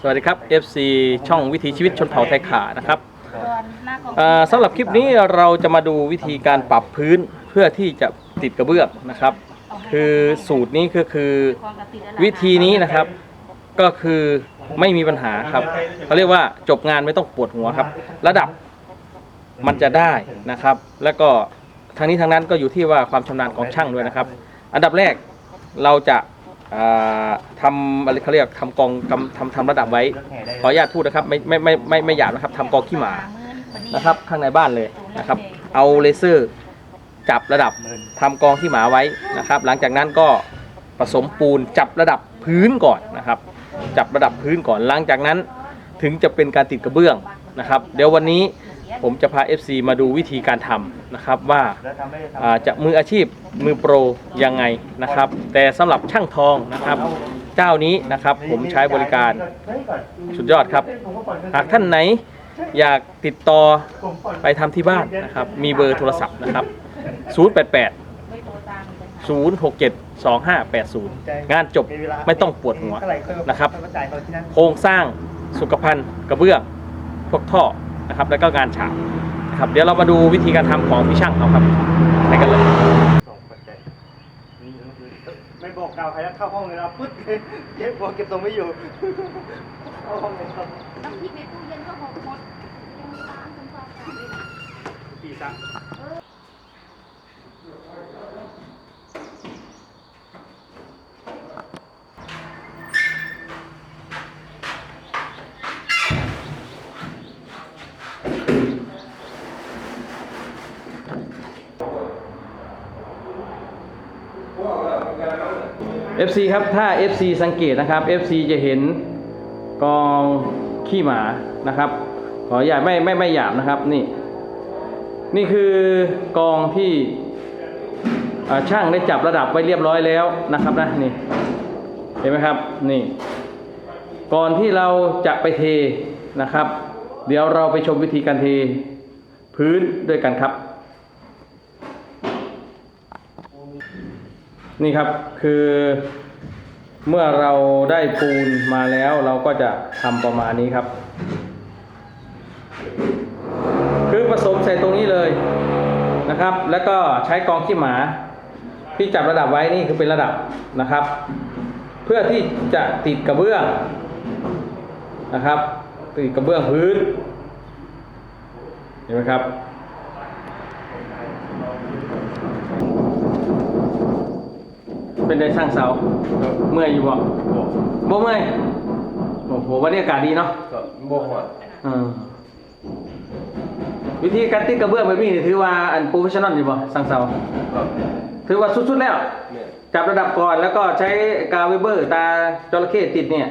สวัสดีครับ FC ช่องวิถีชีวิตชนเผ่าไทยขานะครับส่วนหน้ากองเอ่อสำหรับคลิปนี้เราจะมาดูวิธีการปรับพื้นเพื่อที่จะติดกระเบื้องนะครับ คือสูตรนี้ก็คือความกระติดอะไรวิธีนี้นะครับ ก็คือไม่มีปัญหาครับเขาเรียกว่าจบงานไม่ต้องปวดหัวครับ ระดับมันจะได้นะครับ แล้วก็ทางนี้ทางนั้นก็อยู่ที่ว่าความชำนาญของช่างด้วยนะครับ อันดับแรกเราจะ อ่าทำอะไรเขาเรียกทำกองทำทำทำระดับไว้ ขออนุญาตพูดนะครับไม่ไม่ไม่ไม่ไม่หยาบนะครับทำกองขี้หมานะครับ ข้างในบ้านเลยนะครับ เอาเลเซอร์จับระดับทำกองขี้หมาไว้นะครับ หลังจากนั้นก็ผสมปูนจับระดับพื้นก่อนนะครับ จับระดับพื้นก่อนหลังจากนั้นถึงจะเป็นการติดกระเบื้องนะครับ เดี๋ยววันนี้ ผมจะพา FC มาดูวิธีการทำนะครับว่าอ่าจะมืออาชีพมือโปรยังไงนะครับ แต่สำหรับช่างทองนะครับ เจ้านี้นะครับผมใช้บริการสุดยอดครับ หากท่านไหนอยากติดต่อไปทำที่บ้านนะครับ มีเบอร์โทรศัพท์นะครับ 088 067 2580 งานจบไม่ต้องปวดหัวนะครับ โครงสร้างสุขภัณฑ์กระเบื้องพวกท่อ นะครับ แล้วก็งานฉาบนะครับ เดี๋ยวเรามาดูวิธีการทำของพี่ช่างเขาครับไปกันเลยไม่บอกกล่าวใครแล้วเข้าห้องเลยนะปึ๊ดเก็บบอกเก็บตรงไม่อยู่เข้าห้องเลยครับน้ำพริกในตู้เย็นก็หกหมดยังมีร้านทำความสะอาดเลยนะปีซังเอฟซีครับ ถ้า FC สังเกตนะครับ FC จะเห็นกองขี้หมานะครับ ขออย่าไม่ไม่ไม่หยาบนะครับนี่ นี่คือกองที่ช่างได้จับระดับไว้เรียบร้อยแล้วนะครับนะนี่เห็นไหมครับนี่ ก่อนที่เราจะไปเทนะครับ เดี๋ยวเราไปชมวิธีการเทพื้นด้วยกันครับ นี่ครับคือเมื่อเราได้ปูนมาแล้วเราก็จะทำประมาณนี้ครับ คือผสมใส่ตรงนี้เลยนะครับ แล้วก็ใช้กองขี้หมาที่จับระดับไว้นี่คือเป็นระดับนะครับ เพื่อที่จะติดกระเบื้องนะครับ ติดกระเบื้องพื้น เห็นไหมครับเป็นได้สร้างเสาเมื่อยอยู่บ่บ่เมื่อยโอ้โหวันนี้อากาศดีเนาะก็บ่หอดอืมวิธีการติดกระเบื้องแบบนี้นี่ถือว่าอันโปรเฟชชั่นอลอยู่บ่สร้างเสาครับถือว่าสุดๆแล้วเนี่ยจับระดับก่อนแล้วก็ใช้กาวเวเบอร์ ตาจระเข้ติดเนี่ย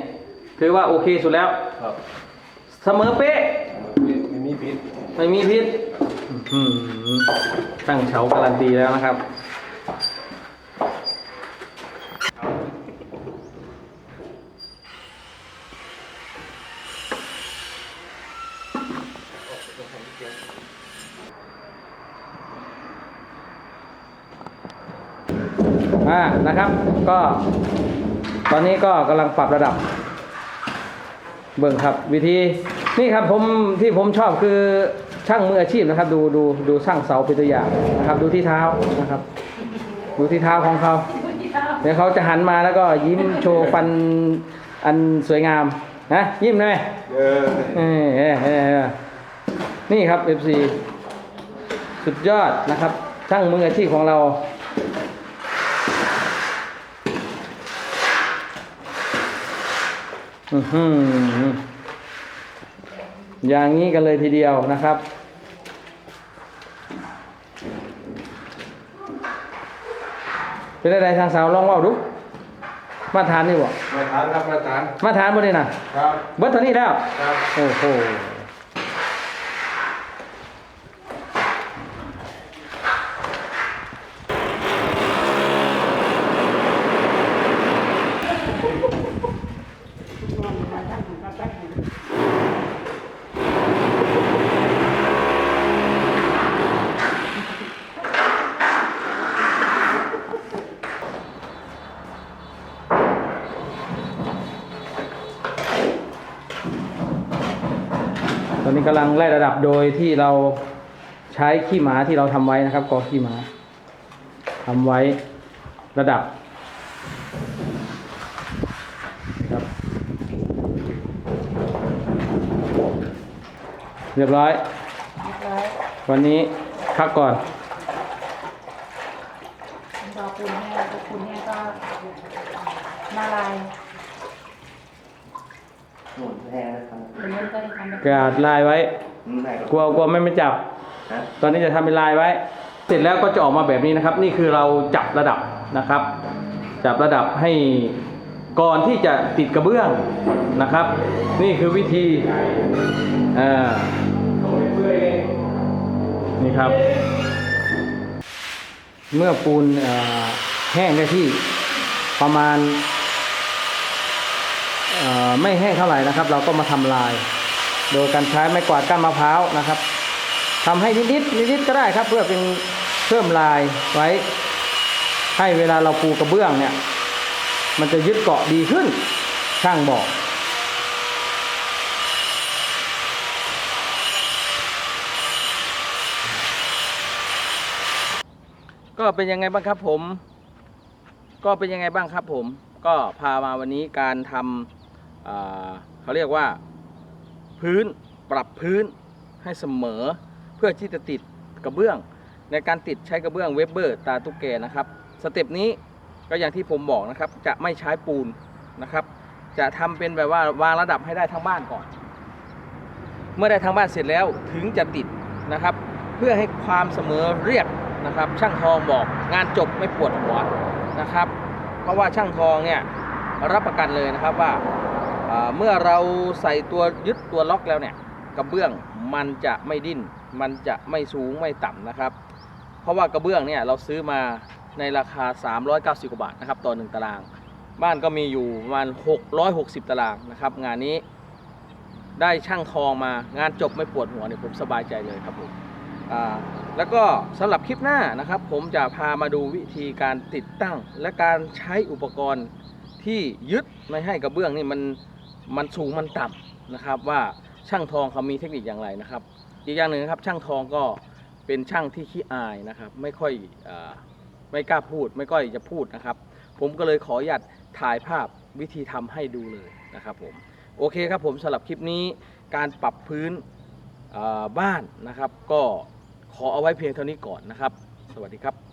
ถือว่าโอเคสุดแล้วครับ เสมอเป๊ะ ไม่มีพิษไม่มีพิษอื้อหือตั้งเฉาการันตีแล้วนะครับ อ่านะครับ ก็ ตอนนี้ก็กำลังปรับระดับ เบิ่งครับ วิธีนี่ครับผมที่ผมชอบคือช่างมืออาชีพนะครับ ดูดูดูช่างเสาเป็นตัวอย่างนะครับ ดูที่เท้านะครับ ดูที่เท้าของเขาเดี๋ยวเขาจะหันมาแล้วก็ยิ้มโชว์ฟันอันสวยงามนะยิ้มได้ไหมเออเออเออเออเออนี่ครับ FC สุดยอดนะครับช่างมืออาชีพของเรา อือหืออย่างนี้กันเลยทีเดียวนะครับ เป็นอะไรทางสาวลองเว่าดู มาทานนี่บ่มาทานครับมาทาน มาทานบ่นี่นะครับเบิดเท่านี้แล้ว ครับ โอ้โห อนนี้กำลังไล่ระดับโดยที่เราใช้ขี้หมาที่เราทำไว้นะครับกอขี้หมาทำไว้ระดับครับเรียบร้อยวันนี้พักก่อนรอปูนแห้งพอปูนแห้งก็ละลาย หนุนแพงนะครับ เดี๋ยวมัน ก็จะทำแบบกระดาษลายไว้อืมได้ครับกลัวกลัวไม่ไม่จับฮะตอนนี้จะทำเป็นลายไว้ เสร็จแล้วก็จะออกมาแบบนี้นะครับ นี่คือเราจับระดับนะครับ จับระดับให้ก่อนที่จะติดกระเบื้องนะครับ นี่คือวิธีอ่านี่ครับ เมื่อปูนเอ่อแห้งได้ที่ประมาณเอ่อ ไม่แห้งเท่าไหร่นะครับ เราก็มาทำลาย โดยการใช้ไม้กวาดก้านมะพร้าวนะครับทำให้นิดๆนิดๆก็ได้ครับ เพื่อเป็นเพิ่มลายไว้ ให้เวลาเราปูกระเบื้องเนี่ย มันจะยึดเกาะดีขึ้นช่างบอกก็เป็นยังไงบ้างครับผม ก็เป็นยังไงบ้างครับผม ก็พามาวันนี้การทำอ่า เขาเรียกว่าพื้นปรับพื้นให้เสมอ เพื่อที่จะติดกระเบื้อง ในการติดใช้กระเบื้องเวบเบอร์ตาตุกแกนะครับสเต็ปนี้ก็อย่างที่ผมบอกนะครับจะไม่ใช้ปูนนะครับ จะทำเป็นแบบว่าวางระดับให้ได้ทั้งบ้านก่อน เมื่อได้ทั้งบ้านเสร็จแล้วถึงจะติดนะครับ เพื่อให้ความเสมอเรียบนะครับ ช่างทองบอกงานจบไม่ปวดหัวนะครับ เพราะว่าช่างทองเนี่ยรับประกันเลยนะครับว่า เมื่อเราใส่ตัวยึดตัวล็อกแล้วเนี่ยกระเบื้องมันจะไม่ดิ้น มันจะไม่สูงไม่ต่ำนะครับ เพราะว่ากระเบื้องเนี่ยเราซื้อมาในราคา 390กว่าบาทนะครับต่อหนึ่งตาราง บ้านก็มีอยู่ประมาณ660 ตารางนะครับ งานนี้ได้ช่างทองมางานจบไม่ปวดหัวเนี่ยผมสบายใจเลยครับผมแล้วก็สำหรับคลิปหน้านะครับ ผมจะพามาดูวิธีการติดตั้ง และการใช้อุปกรณ์ที่ยึดไม่ให้กระเบื้องนี่มัน มันสูงมันต่ำนะครับ ว่าช่างทองเขามีเทคนิคอย่างไรนะครับ อีกอย่างหนึ่งนะครับช่างทองก็เป็นช่างที่ขี้อายนะครับ ไม่ค่อยอไม่กล้าพูด ไม่ค่อยจะพูดนะครับ ผมก็เลยขออนุญาตถ่ายภาพวิธีทำให้ดูเลยนะครับผมโอเคครับผมสำหรับคลิปนี้การปรับพื้นบ้านนะครับ ก็ขอเอาไว้เพียงเท่านี้ก่อนนะครับ สวัสดีครับ